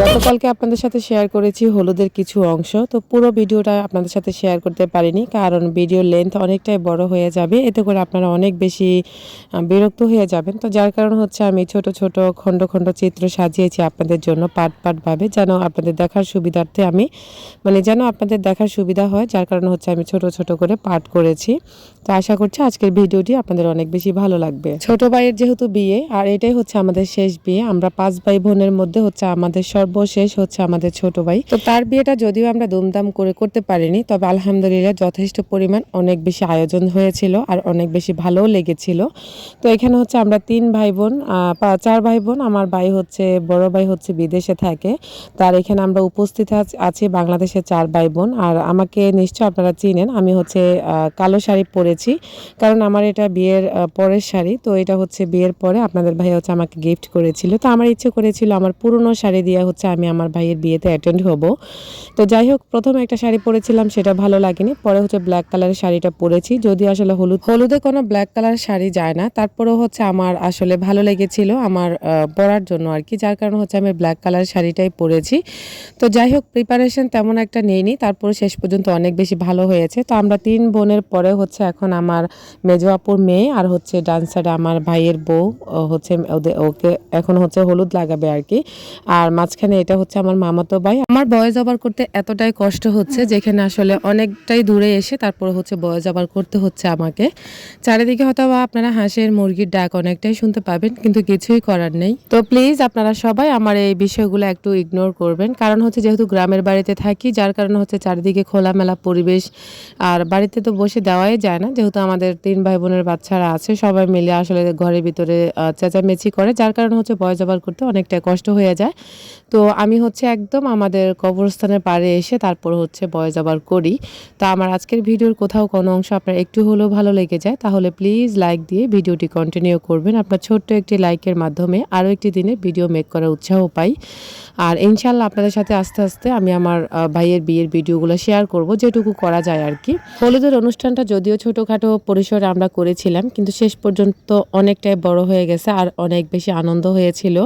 গতকালকে আপনাদের সাথে শেয়ার করেছি হলুদের কিছু অংশ। তো পুরো ভিডিওটা আপনাদের সাথে শেয়ার করতে পারিনি, কারণ ভিডিওর লেন্থ অনেকটাই বড় হয়ে যাবে। এতে করে আপনারা অনেক বেশি বিরক্ত হয়ে যাবেন। তো যার কারণ হচ্ছে আমি ছোট ছোট, খণ্ড খণ্ড চিত্র সাজিয়েছি আপনাদের জন্য পাট পাট ভাবে, যেন আপনাদের দেখার সুবিধার্থে আমি মানে যেন আপনাদের দেখার সুবিধা হয়, যার কারণে হচ্ছে আমি ছোট ছোট করে পাঠ করেছি। তো আশা করছি আজকের ভিডিওটি আপনাদের অনেক বেশি ভালো লাগবে। ছোট ভাইয়ের যেহেতু বিয়ে, আর এটাই হচ্ছে আমাদের শেষ বিয়ে, আমরা পাঁচ ভাই বোনের মধ্যে হচ্ছে আমাদের সর্বশেষ হচ্ছে আমাদের ছোট ভাই। তো তার বিয়েটা যদিও আমরা দুমদাম করে করতে পারিনি, তবে আলহামদুলিল্লাহ যথেষ্ট পরিমাণ অনেক বেশি আয়োজন হয়েছিল আর অনেক বেশি ভালোও লেগেছিল। তো এখানে হচ্ছে আমরা তিন ভাই বোন চার ভাই বোন আমার ভাই হচ্ছে, বড় ভাই হচ্ছে বিদেশে থাকে। তার এখানে আমরা উপস্থিত আছ- বাংলাদেশের চার ভাই বোন আর আমাকে নিশ্চয় আপনারা চিনেন, আমি হচ্ছে কালো শাড়ি পরেছি। কারণ আমার এটা বিয়ের পরের শাড়ি, তো এটা হচ্ছে বিয়ের পরে আপনাদের ভাই হচ্ছে আমাকে গিফট করেছিল। তো আমার ইচ্ছে করেছিল আমার পুরনো শাড়ি দিয়ে হচ্ছে আমি আমার ভাইয়ের বিয়েতে অ্যাটেন্ড হব। তো যাই হোক, প্রথমে একটা শাড়ি পরেছিলাম, সেটা ভালো লাগেনি। পরে হচ্ছে ব্ল্যাক কালারের শাড়িটা পরেছি। যদি আসলে হলুদ হলুদে কোনো ব্ল্যাক কালার শাড়ি যায় না। তারপরেও হচ্ছে আমার আসলে ভালো লেগেছিল আমার পরার জন্য আর কি। যার কারণে হচ্ছে আমি ব্ল্যাক কালার শাড়িটাই পরেছি। তো যাই হোক প্রিপারেশন তেমন একটা নেইনি। তারপরে শেষ পর্যন্ত অনেক বেশি ভালো হয়েছে। তো আমরা তিন বোনের পরে হচ্ছে এখন আমার মেজো আপুর মেয়ে আর হচ্ছে ডান সাইডে আমার ভাইয়ের বউ হচ্ছে ওদের ওকে এখন হচ্ছে হলুদ লাগাবে আর কি। আর মাঝখানে এটা হচ্ছে আমার মামাতো ভাই। আমার বয়স ওভার করতে এতটাই কষ্ট হচ্ছে যেখানে আসলে অনেকটাই দূরে এসে তারপরে হচ্ছে বয়স ওভার করতে হচ্ছে আমাকে। চারিদিকে হয়তো আপনারা হাঁসের মুরগির ডাক অনেকটাই শুনতে পাবেন, কিন্তু কিছুই করার নেই। তো প্লিজ আপনারা সবাই আমার এই বিষয়গুলো একটু ইগনোর করবেন। কারণ হচ্ছে যেহেতু গ্রামের বাড়িতে থাকি, যার কারণে হচ্ছে চারিদিকে খোলামেলা পরিবেশ আর বাড়িতে তো বসে দেওয়াই যায় না। যেহেতু আমাদের তিন ভাই বোনের বাচ্চারা আছে, সবাই মিলে আসলে ঘরের ভিতরে চেঁচামেচি করে, যার কারণে হচ্ছে বয় জবার করতে অনেকটা কষ্ট হয়ে যায়। তো আমি হচ্ছে একদম আমাদের কবরস্থানের পাড়ে এসে তারপর হচ্ছে বয় জবার করি। তো আমার আজকের ভিডিওর কোথাও কোনো অংশ আপনার একটু হলেও ভালো লেগে যায়, তাহলে প্লিজ লাইক দিয়ে ভিডিওটি কন্টিনিউ করবেন। আপনার ছোট্ট একটি লাইকের মাধ্যমে আরও একটি দিনে ভিডিও মেক করার উৎসাহ পাই। আর ইনশাল্লাহ আপনাদের সাথে আস্তে আস্তে আমি আমার ভাইয়ের বিয়ের ভিডিওগুলো শেয়ার করব, যেটুকু করা যায় আর কি। হলুদের অনুষ্ঠানটা যদিও ছোটোখাটো পরিসরে আমরা করেছিলাম, কিন্তু শেষ পর্যন্ত অনেকটাই বড় হয়ে গেছে আর অনেক বেশি আনন্দ হয়েছিল,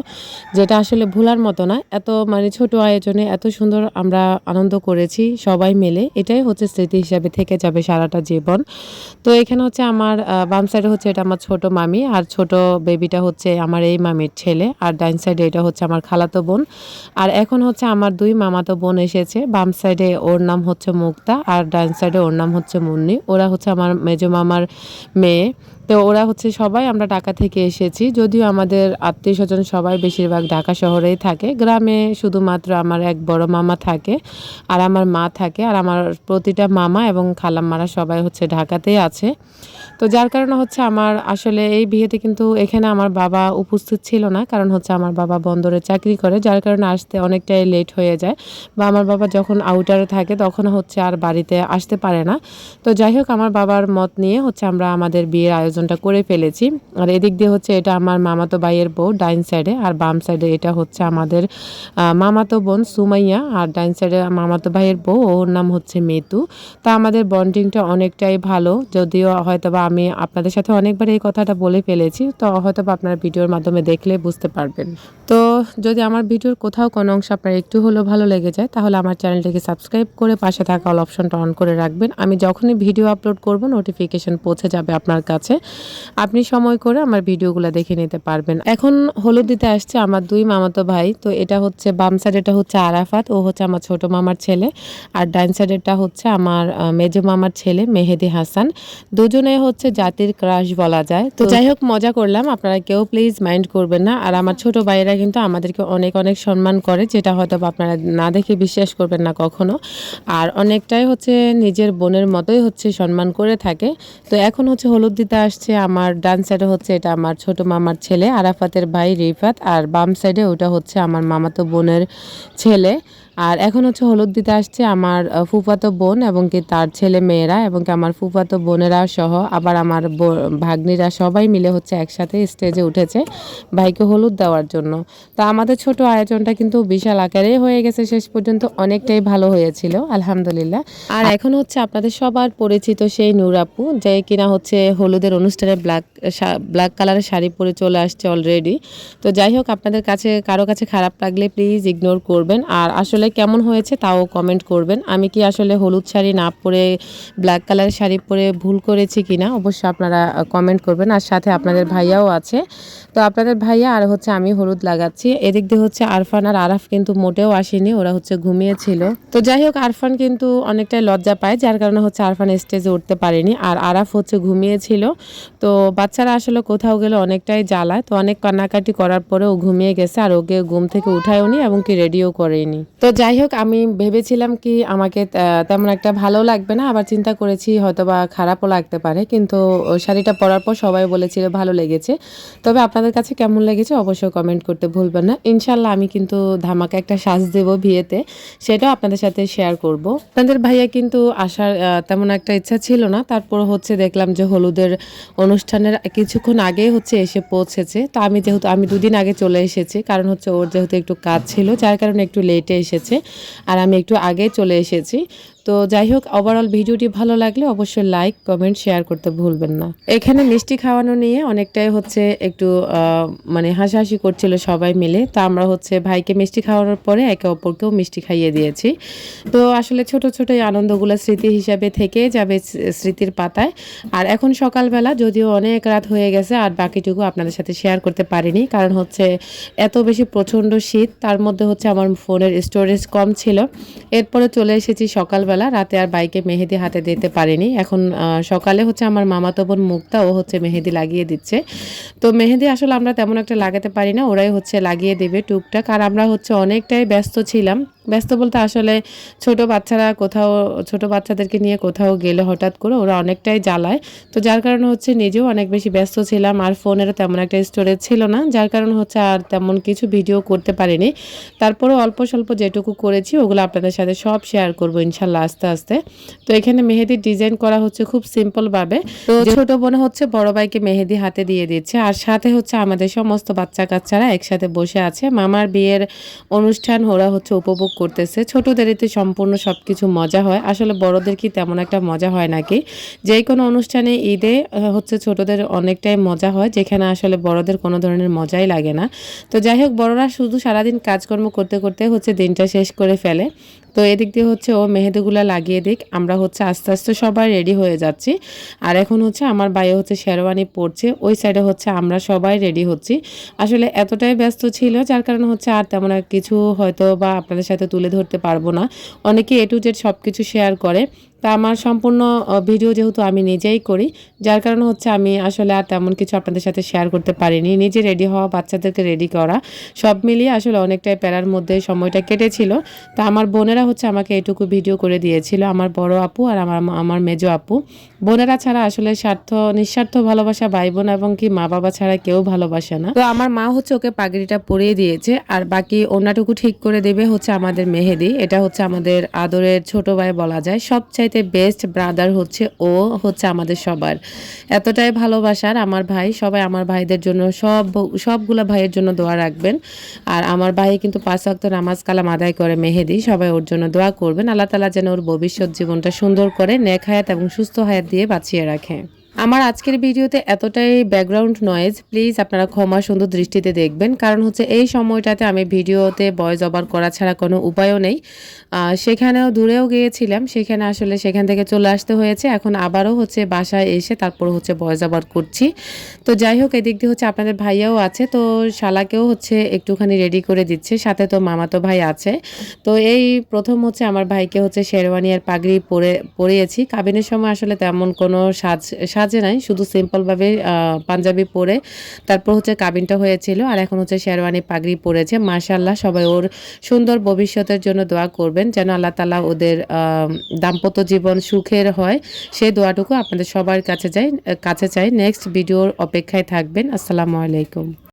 যেটা আসলে ভুলার মতো না। এত মানে ছোট আয়োজনে এত সুন্দর আমরা আনন্দ করেছি, সবাই মিলে। এটাই হচ্ছে স্মৃতি হিসাবে থেকে যাবে সারাটা জীবন। তো এখানে হচ্ছে আমার বাম সাইডে হচ্ছে এটা আমার ছোট মামি, আর ছোট বেবিটা হচ্ছে আমার এই মামির ছেলে, আর ডাইন সাইডে এটা হচ্ছে আমার খালাতো বোন। আর এখন হচ্ছে আমার দুই মামাতো বোন এসেছে, বাম সাইডে ওর নাম হচ্ছে মুক্তা, আর ডাইন সাইডে ওর নাম হচ্ছে মুন্নি। ওরা হচ্ছে আমার মেজো মামার মেয়ে। তো ওরা হচ্ছে সবাই আমরা ঢাকা থেকে এসেছি। যদিও আমাদের আত্মীয় স্বজন সবাই বেশিরভাগ ঢাকা শহরেই থাকে। গ্রামে শুধুমাত্র আমার এক বড় মামা থাকে আর আমার মা থাকে আর আমার প্রতিটা মামা এবং খালাম্মারা সবাই হচ্ছে ঢাকাতেই আছে। তো যার কারণে হচ্ছে আমার আসলে এই বিয়েতে কিন্তু এখানে আমার বাবা উপস্থিত ছিল না, কারণ হচ্ছে আমার বাবা বন্দরে চাকরি করে, যার কারণে আসতে অনেকটাই লেট হয়ে যায় বা আমার বাবা যখন আউটারে থাকে তখন হচ্ছে আর বাড়িতে আসতে পারে না। তো যাই হোক, আমার বাবার মত নিয়ে হচ্ছে আমরা আমাদের বিয়ের আয়োজনটা করে ফেলেছি। আর এদিক দিয়ে হচ্ছে এটা আমার মামাতো ভাইয়ের বউ ডাইন সাইডে, আর বাম সাইডে এটা হচ্ছে আমাদের মামাতো বোন সুমাইয়া, আর ডাইন সাইডে মামাতো ভাইয়ের বউ, ওর নাম হচ্ছে মেতু। তা আমাদের বন্ডিংটা অনেকটাই ভালো, যদিও হয়তো বা আমি আপনাদের সাথে অনেকবার এই কথাটা বলে ফেলেছি, তো হয়তো বা আপনার ভিডিওর মাধ্যমে দেখলে বুঝতে পারবেন। তো যদি আমার ভিডিওর কোথাও কোনো অংশ আপনার একটু হলেও ভালো লেগে যায়, তাহলে আমার চ্যানেলটিকে সাবস্ক্রাইব করে পাশে থাকা অল অপশনটা অন করে রাখবেন। আমি যখনই ভিডিও আপলোড করব, নোটিফিকেশন পৌঁছে যাবে আপনার কাছে। আপনি সময় করে আমার ভিডিওগুলো দেখে নিতে পারবেন। এখন হলুদ দিতে আসছে আমার দুই মামাতো ভাই, তো এটা হচ্ছে বাম সাইডেটা হচ্ছে আরাফাত, ও হচ্ছে আমার ছোট মামার ছেলে। আর ডাইন সাইডেরটা হচ্ছে আমার মেজো মামার ছেলে মেহেদি হাসান। দুজনে হচ্ছে জাতির ক্রাশ বলা যায়। তো যাই হোক, মজা করলাম। আপনারা কেউ প্লিজ মাইন্ড করবেন না। আর আমার ছোট ভাইয়েরা কিন্তু আমাদেরকে অনেক অনেক সম্মান করে, যেটা হয়তো আপনারা না দেখে বিশ্বাস করবেন না কখনো। আর অনেকটাই হচ্ছে নিজের বোনের মতোই হচ্ছে সম্মান করে থাকে। তো এখন হচ্ছে হলুদ দিতে আসছে, আমার ডান সাইডে হচ্ছে এটা আমার ছোট মামার ছেলে, আরাফাতের ভাই রিফাত, আর বাম সাইডে ওটা হচ্ছে আমার মামাতো বোনের ছেলে। আর এখন হচ্ছে হলুদ দিতে আসছে আমার ফুফাতো বোন এবং কি তার ছেলে মেয়েরা এবং কি আমার ফুফাতো বোনেরা সহ আবার আমার ভাগ্নিরা সবাই মিলে হচ্ছে একসাথে স্টেজে উঠেছে ভাইকে হলুদ দেওয়ার জন্য। তা আমাদের ছোট আয়োজনটা কিন্তু বিশাল আকারেই হয়ে গেছে শেষ পর্যন্ত অনেকটাই ভালো হয়েছিল আলহামদুলিল্লাহ। আর এখন হচ্ছে আপনাদের সবার পরিচিত সেই নূর আপু যে কিনা হচ্ছে হলুদের অনুষ্ঠানে ব্ল্যাক ব্ল্যাক কালারের শাড়ি পরে চলে আসছে অলরেডি তো যাই হোক আপনাদের কাছে কারও কাছে খারাপ লাগলে প্লিজ ইগনোর করবেন। আর আসলে কেমন হয়েছে তাও কমেন্ট করবেন। আমি কি আসলে হলুদ শাড়ি না পরে ব্ল্যাক কালারের শাড়ি পরে ভুল করেছি কি না অবশ্যই আপনারা কমেন্ট করবেন। আর সাথে আপনাদের ভাইয়াও আছে। তো আপনাদের ভাইয়া আর হচ্ছে আমি হলুদ লাগাচ্ছি। এদিক দিয়ে হচ্ছে আরফান আর আরাফ কিন্তু মোটেও আসেনি, ওরা হচ্ছে ঘুমিয়েছিল। তো যাই হোক, আরফান কিন্তু অনেকটাই লজ্জা পায়, যার কারণে হচ্ছে আরফান স্টেজে উঠতে পারেনি। আর আরাফ হচ্ছে ঘুমিয়েছিল। তো বাচ্চারা আসলে কোথাও গেলে অনেকটাই জ্বালায়। তো অনেক কান্নাকাটি করার পরে ও ঘুমিয়ে গেছে, আর ওকে ঘুম থেকে উঠায়ওনি এবং কি রেডিও করেনি তো যাই হোক, আমি ভেবেছিলাম কি আমাকে তেমন একটা ভালো লাগবে না। আবার চিন্তা করেছি হয়তো বা খারাপও লাগতে পারে। কিন্তু শাড়িটা পরার পর সবাই বলেছিল ভালো লেগেছে। তবে আপনাদের কাছে কেমন লেগেছে অবশ্যই কমেন্ট করতে ভুলবেন না। ইনশাল্লাহ আমি কিন্তু ধামাকা একটা সাজ দেব বিয়েতে। সেটাও আপনাদের সাথে শেয়ার করব। আপনাদের ভাইয়া কিন্তু আসার তেমন একটা ইচ্ছা ছিল না। তারপর হচ্ছে দেখলাম যে হলুদের অনুষ্ঠানের কিছুক্ষণ আগে হচ্ছে এসে পৌঁছেছে। তো আমি যেহেতু, আমি দুদিন আগে চলে এসেছি। কারণ হচ্ছে ওর যেহেতু একটু কাজ ছিল, যার কারণে একটু লেটে এসেছে। আর আমি একটু আগে চলে এসেছি। তো যাই হোক ওভারঅল ভিডিওটি ভালো লাগলে অবশ্যই লাইক কমেন্ট শেয়ার করতে ভুলবেন না। এখানে মিষ্টি খাওয়ানো নিয়ে অনেকটাই হচ্ছে একটু মানে হাসাহাসি করছিল সবাই মিলে। তো আমরা হচ্ছে ভাইকে মিষ্টি খাওয়ানোর পরে একে অপরকেও মিষ্টি খাইয়ে দিয়েছি। তো আসলে ছোট ছোট আনন্দগুলো স্মৃতি হিসাবে থেকে যাবে স্মৃতির পাতায়। আর এখন সকালবেলা যদিও অনেক রাত হয়ে গেছে, আর বাকিটুকু আপনাদের সাথে শেয়ার করতে পারিনি, কারণ হচ্ছে এত বেশি প্রচণ্ড শীত, তার মধ্যে হচ্ছে আমার ফোনের স্টোরেজ কম ছিল। এরপরে চলে এসেছি সকালবেলা রাতে আর বাইকে মেহেদি হাতে দিতে পারিনি। এখন সকালে হচ্ছে আমার মামাতো বোন মুক্তা, ও হচ্ছে মেহেদি লাগিয়ে দিচ্ছে। তো মেহেদি আসলে আমরা তেমন একটা লাগাতে পারি না, ওরাই হচ্ছে লাগিয়ে দেবে টুকটাক। আর আমরা হচ্ছে অনেকটাই ব্যস্ত ছিলাম। ব্যস্ত বলতে আসলে ছোট বাচ্চারা কোথাও, ছোট বাচ্চাদেরকে নিয়ে কোথাও গেলে হঠাৎ করে ওরা অনেকটাই জ্বালায়। তো যার কারণে হচ্ছে নিজেও অনেক বেশি ব্যস্ত ছিলাম, আর ফোনেরও তেমন একটা স্টোরেজ ছিল না। যার কারণে হচ্ছে আর তেমন কিছু ভিডিও করতে পারিনি। তারপরেও অল্প স্বল্প যেটুকু করেছি, ওগুলো আপনাদের সাথে সব শেয়ার করব ইনশাল্লাহ। আস্তে আস্তে। তো এখানে মেহেদির ডিজাইন করা হচ্ছে খুব সিম্পল ভাবে। তো ছোট বোন হচ্ছে বড় ভাইকে মেহেদি হাতে দিয়ে দিচ্ছে। আর সাথে হচ্ছে আমাদের সমস্ত বাচ্চা কাচ্চারা একসাথে বসে আছে। মামার বিয়ের অনুষ্ঠান ওরা হচ্ছে উপভোগ করতেছে। ছোটদের এতে সম্পূর্ণ সবকিছু মজা হয়। আসলে বড়দের কি তেমন একটা মজা হয় নাকি? যে কোনো অনুষ্ঠানে ঈদে হচ্ছে ছোটদের অনেকটাই মজা হয় যেখানে আসলে বড়দের কোনো ধরনের মজাই লাগে না। তো যাই হোক বড়রা শুধু সারাদিন কাজকর্ম করতে করতে হচ্ছে দিনটা শেষ করে ফেলে। তো এদিক দিয়ে হচ্ছে ও মেহেদিগুলো লাগিয়ে দিক। আমরা হচ্ছে আস্তে আস্তে সবাই রেডি হয়ে যাচ্ছি। আর এখন হচ্ছে আমার বাইরে হচ্ছে শেরওয়ানি পড়ছে। ওই সাইডে হচ্ছে আমরা সবাই রেডি হচ্ছি। আসলে এতটাই ব্যস্ত ছিল, যার কারণে হচ্ছে আর তেমন কিছু হয়তো বা আপনাদের সাথে তুলে ধরতে পারব না। অনেকে এ টু জেড সব কিছু শেয়ার করে। তা আমার সম্পূর্ণ ভিডিও যেহেতু আমি নিজেই করি, যার কারণে হচ্ছে আমি আসলে আর তেমন কিছু আপনাদের সাথে শেয়ার করতে পারিনি। নিজে রেডি হওয়া, বাচ্চাদেরকে রেডি করা, সব মিলিয়ে আসলে অনেকটাই প্যারার মধ্যে সময়টা কেটেছিল। তা আমার বোনেরা হচ্ছে আমাকে এটুকু ভিডিও করে দিয়েছিল, আমার বড় আপু আর আমার আমার মেজো আপু। বোনেরা ছাড়া আসলে স্বার্থ নিঃস্বার্থ ভালোবাসা ভাই বোন এবং কি মা বাবা ছাড়া কেউ ভালোবাসে না। তো আমার মা হচ্ছে ওকে পাগড়িটা পরিয়ে দিয়েছে, আর বাকি অন্যটুকু ঠিক করে দেবে হচ্ছে আমাদের মেহেদি। এটা হচ্ছে আমাদের আদরের ছোট ভাই বলা যায়। সবচাইতে বেস্ট ব্রাদার হচ্ছে ও, হচ্ছে আমাদের সবার। এতটাই ভালোবাসার আমার ভাই, সবাই আমার ভাইদের জন্য সব সবগুলো ভাইয়ের জন্য দোয়া রাখবেন। আর আমার ভাই কিন্তু পাঁচ অক্ত নামাজ কালাম আদায় করে মেহেদি, সবাই ওর জন্য দোয়া করবেন। আল্লাহ তালা যেন ওর ভবিষ্যৎ জীবনটা সুন্দর করে, নেক হায়াত এবং সুস্থ হায়াত দিয়ে বাঁচিয়ে রাখে। আমার আজকের ভিডিওতে এতটাই ব্যাকগ্রাউন্ড নয়েজ প্লিজ আপনারা ক্ষমা সুন্দর দৃষ্টিতে দেখবেন। কারণ হচ্ছে এই সময়টাতে আমি ভিডিওতে ভয়েস ওভার করা ছাড়া কোনো উপায়ও নেই। সেখানেও দূরেও গিয়েছিলাম। সেখানে আসলে সেখান থেকে চলে আসতে হয়েছে। এখন আবারও হচ্ছে বাসায় এসে তারপর হচ্ছে ভয়েস ওভার করছি। তো যাই হোক, এদিক দিয়ে হচ্ছে আপনাদের ভাইয়াও আছে। তো শালাকেও হচ্ছে একটুখানি রেডি করে দিচ্ছে। সাথে তো মামাতো ভাই আছে। তো এই প্রথম হচ্ছে আমার ভাইকে হচ্ছে শেরওয়ানি আর পাগড়ি পরে, পরিয়েছি। কাবিনের সময় আসলে তেমন কোনো সাজ সাজে নাই, শুধু সিম্পলভাবে পাঞ্জাবি পরে। তারপর হচ্ছে কাবিনটা হয়েছিল, আর এখন হচ্ছে শেরওয়ানি পাগড়ি পরেছে। মাশাল্লাহ সবাই ওর সুন্দর ভবিষ্যতের জন্য দোয়া করবেন, যেন আল্লাহ তালা ওদের দাম্পত্য জীবন সুখের হয়। সেই দোয়াটুকু আপনাদের সবার কাছে যাই কাছে চাই। নেক্সট ভিডিওর অপেক্ষায় থাকবেন। আসসালামু আলাইকুম।